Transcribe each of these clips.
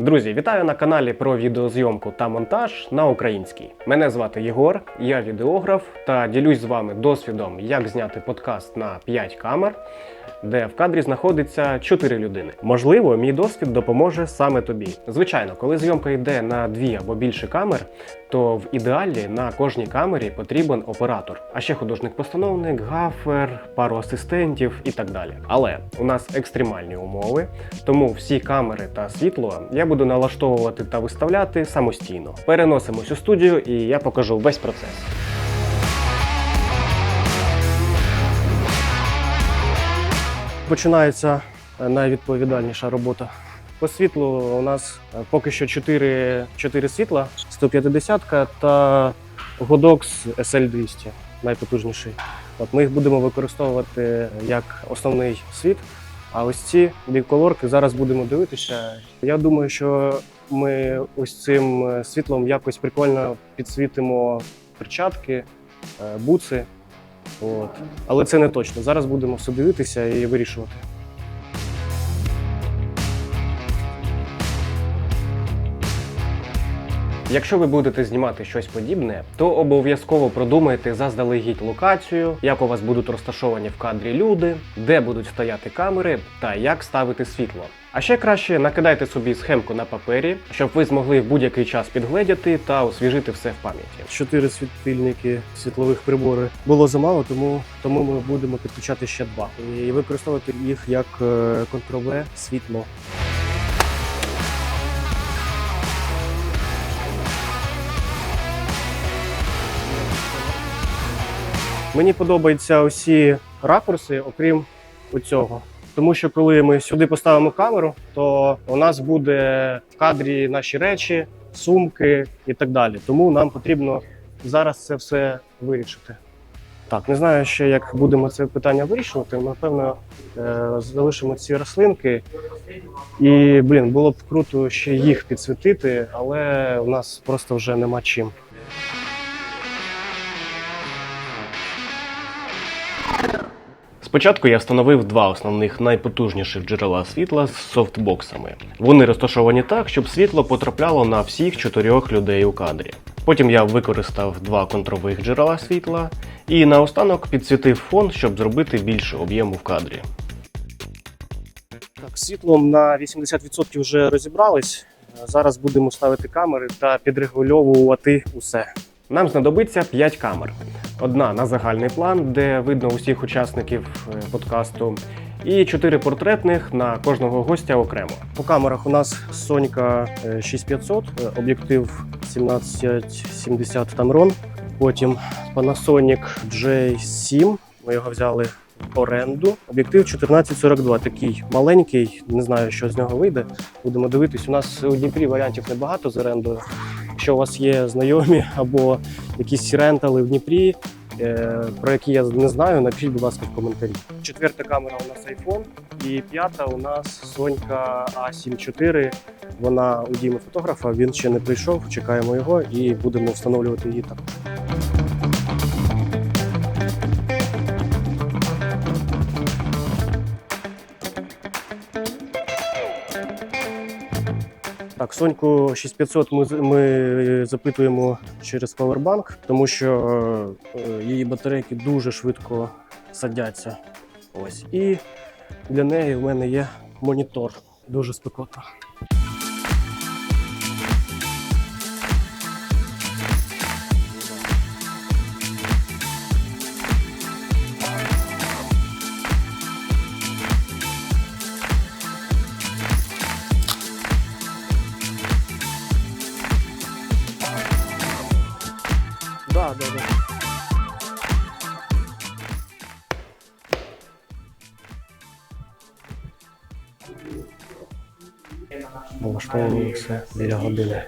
Друзі, вітаю на каналі про відеозйомку та монтаж на українській. Мене звати Єгор, я відеограф та ділюсь з вами досвідом, як зняти подкаст на 5 камер, де в кадрі знаходиться 4 людини. Можливо, мій досвід допоможе саме тобі. Звичайно, коли зйомка йде на дві або більше камер, то в ідеалі на кожній камері потрібен оператор, а ще художник-постановник, гафер, пару асистентів і так далі. Але у нас екстремальні умови, тому всі камери та світло я буду налаштовувати та виставляти самостійно. Переносимось у студію, і я покажу весь процес. Починається е, найвідповідальніша робота. По світлу у нас е, поки що 4, 4 світла, 150-ка та Godox SL200, найпотужніший. От ми їх будемо використовувати як основний світ. А ось ці біколорки зараз будемо дивитися. Я думаю, що ми ось цим е, світлом якось прикольно підсвітимо перчатки, буци. От. Але це не точно. Зараз будемо все дивитися і вирішувати. Якщо ви будете знімати щось подібне, то обов'язково продумайте заздалегідь локацію, як у вас будуть розташовані в кадрі люди, де будуть стояти камери та як ставити світло. А ще краще накидайте собі схемку на папері, щоб ви змогли в будь-який час підгледіти та освіжити все в пам'яті. Чотири світильники світлових прибори було замало, тому, тому ми будемо підключати ще два і використовувати їх як е, контроле світло. Мені подобаються усі ракурси, окрім оцього. Тому що коли ми сюди поставимо камеру, то у нас буде в кадрі наші речі, сумки і так далі. Тому нам потрібно зараз це все вирішити. Так, не знаю ще, як будемо це питання вирішувати. Напевно, е, залишимо ці рослинки. І, блін, було б круто ще їх підсвітити, але у нас просто вже нема чим. Спочатку я встановив два основних найпотужніших джерела світла з софтбоксами. Вони розташовані так, щоб світло потрапляло на всіх чотирьох людей у кадрі. Потім я використав два контрових джерела світла і наостанок підсвітив фон, щоб зробити більше об'єму в кадрі. Так, світлом на 80% вже розібрались. Зараз будемо ставити камери та підрегульовувати усе. Нам знадобиться 5 камер. Одна на загальний план, де видно усіх учасників е, подкасту, і 4 портретних на кожного гостя окремо. По камерах у нас Сонька е, 6500, е, об'єктив 1770 Tamron. Потім Panasonic J7. Ми його взяли в оренду. Об'єктив 1442, такий маленький. Не знаю, що з нього вийде. Будемо дивитись. У нас у Дніпрі варіантів небагато з орендою. Якщо у вас є знайомі або якісь рентали в Дніпрі, е, про які я не знаю, напишіть, будь ласка, в коментарі. Четверта камера у нас iPhone, і п'ята у нас Сонька A7 IV. Вона у Діми фотографа. Він ще не прийшов. Чекаємо його і будемо встановлювати її також. Так, Соньку 6500 ми, ми запитуємо через Powerbank, тому що е, е, її батарейки дуже швидко садяться. Ось. І для неї в мене є монітор. Дуже спекотно. Да, да, да. Влаштовували все біля години.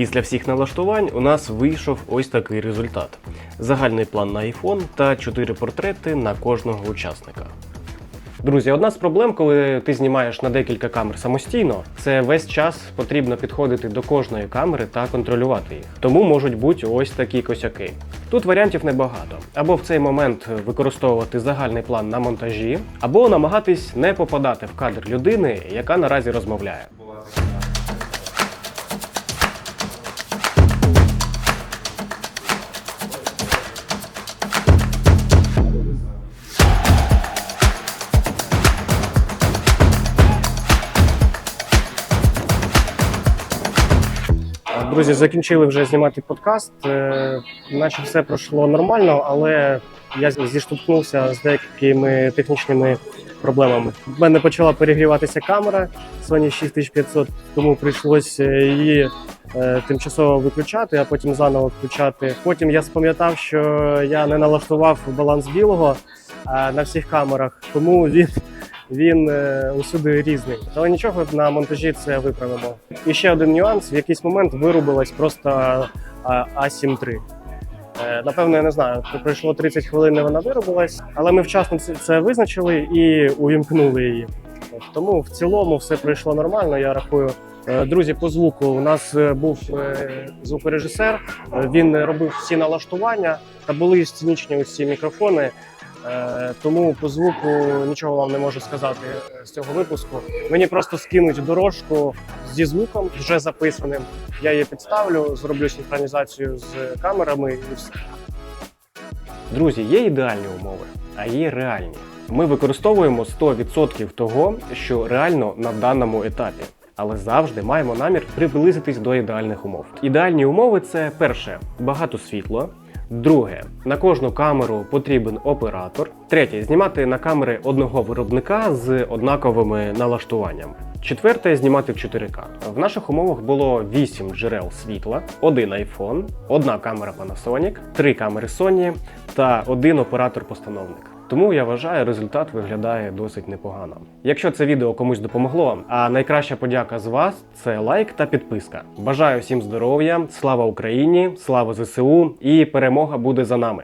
Після всіх налаштувань у нас вийшов ось такий результат: загальний план на iPhone та 4 портрети на кожного учасника. Друзі, одна з проблем, коли ти знімаєш на декілька камер самостійно, це весь час потрібно підходити до кожної камери та контролювати їх. Тому можуть бути ось такі косяки. Тут варіантів небагато. Або в цей момент використовувати загальний план на монтажі, або намагатись не попадати в кадр людини, яка наразі розмовляє. Друзі, закінчили вже знімати подкаст. Е, Наче все пройшло нормально, але я зіштовхнувся з деякими технічними проблемами. В мене почала перегріватися камера Sony 6500, тому прийшлося її е, тимчасово виключати, а потім заново включати. Потім я спам'ятав, що я не налаштував баланс білого е, на всіх камерах, тому він він е, усюди різний. Але нічого на монтажі це виправимо. І ще один нюанс: в якийсь момент вирубилась просто а, A7 III. Е, Напевно, я не знаю, пройшло 30 хвилин, і вона виробилась, але ми вчасно це- визначили і увімкнули її. Тому в цілому все пройшло нормально. Я рахую. Е, Друзі, по звуку у нас був звукорежисер. Він робив всі налаштування та були сценічні усі мікрофони. Е, Тому по звуку нічого вам не можу сказати е, з цього випуску. Мені просто скинуть дорожку зі звуком вже записаним. Я її підставлю, зроблю синхронізацію з камерами і все. Друзі, є ідеальні умови, а є реальні. Ми використовуємо 100% того, що реально на даному етапі. Але завжди маємо намір приблизитись до ідеальних умов. Ідеальні умови це перше багато світло. Друге, на кожну камеру потрібен оператор. Третє знімати на камери одного виробника з однаковими налаштуваннями. Четверте знімати в 4К. В наших умовах було 8 джерел світла, один iPhone, одна камера Panasonic, три камери Sony та один оператор-постановник. Тому я вважаю, результат виглядає досить непогано. Якщо це відео комусь допомогло, а найкраща подяка з вас це лайк та підписка. Бажаю всім здоров'я, слава Україні, слава ЗСУ і перемога буде за нами.